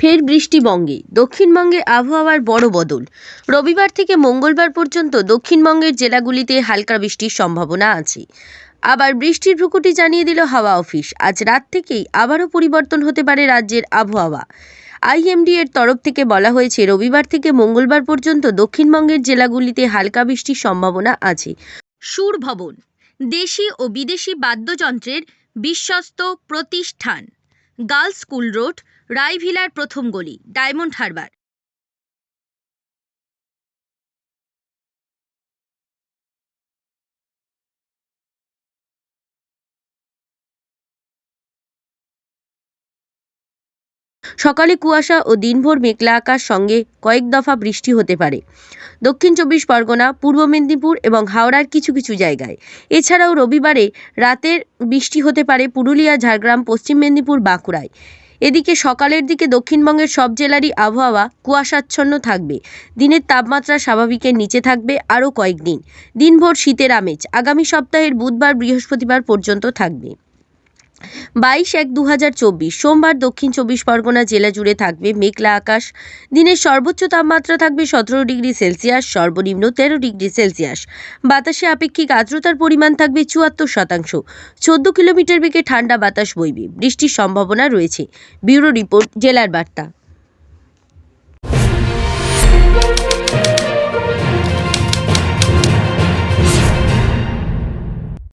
ফের বৃষ্টিবঙ্গে দক্ষিণবঙ্গে আবহাওয়ার বড় বদল। রবিবার থেকে মঙ্গলবার পর্যন্ত দক্ষিণবঙ্গের জেলাগুলিতে হালকা বৃষ্টির সম্ভাবনা আছে। আবার বৃষ্টির ভ্রুকুটি জানিয়ে দিল হাওয়া অফিস। আজ রাত থেকেই আবারও পরিবর্তন হতে পারে রাজ্যের আবহাওয়া। আইএমডি এর তরফ থেকে বলা হয়েছে, রবিবার থেকে মঙ্গলবার পর্যন্ত দক্ষিণবঙ্গের জেলাগুলিতে হালকা বৃষ্টির সম্ভাবনা আছে। সুর ভবন দেশি ও বিদেশি বাদ্যযন্ত্রের বিশ্বস্ত প্রতিষ্ঠান। গার্লস স্কুল রোড রায়ভিলার প্রথম গলি ডায়মন্ড হারবার। সকালে কুয়াশা ও দিনভর মেঘলা আকাশ সঙ্গে কয়েক দফা বৃষ্টি হতে পারে। দক্ষিণ চব্বিশ পরগনা, পূর্ব মেদিনীপুর এবং হাওড়ার কিছু কিছু জায়গায়। এছাড়াও রবিবারে রাতের বৃষ্টি হতে পারে পুরুলিয়া, ঝাড়গ্রাম, পশ্চিম মেদিনীপুর, বাঁকুড়ায়। এদিকে সকালের দিকে দক্ষিণবঙ্গের সব জেলারই আবহাওয়া কুয়াশাচ্ছন্ন থাকবে। দিনের তাপমাত্রা স্বাভাবিকের নিচে থাকবে আরও কয়েকদিন। দিনভর শীতের আমেজ। আগামী সপ্তাহের বুধবার, বৃহস্পতিবার পর্যন্ত থাকবে। বাইশ এক দু সোমবার দক্ষিণ চব্বিশ পরগনা জেলা জুড়ে থাকবে মেঘলা আকাশ। দিনের সর্বোচ্চ তাপমাত্রা থাকবে সতেরো ডিগ্রি সেলসিয়াস, সর্বনিম্ন তেরো ডিগ্রি সেলসিয়াস। বাতাসে আপেক্ষিক আর্দ্রতার পরিমাণ থাকবে চুয়াত্তর শতাংশ। চোদ্দ কিলোমিটার বেগে ঠান্ডা বাতাস বইবে। বৃষ্টির সম্ভাবনা রয়েছে। ব্যুরো রিপোর্ট, জেলার বার্তা।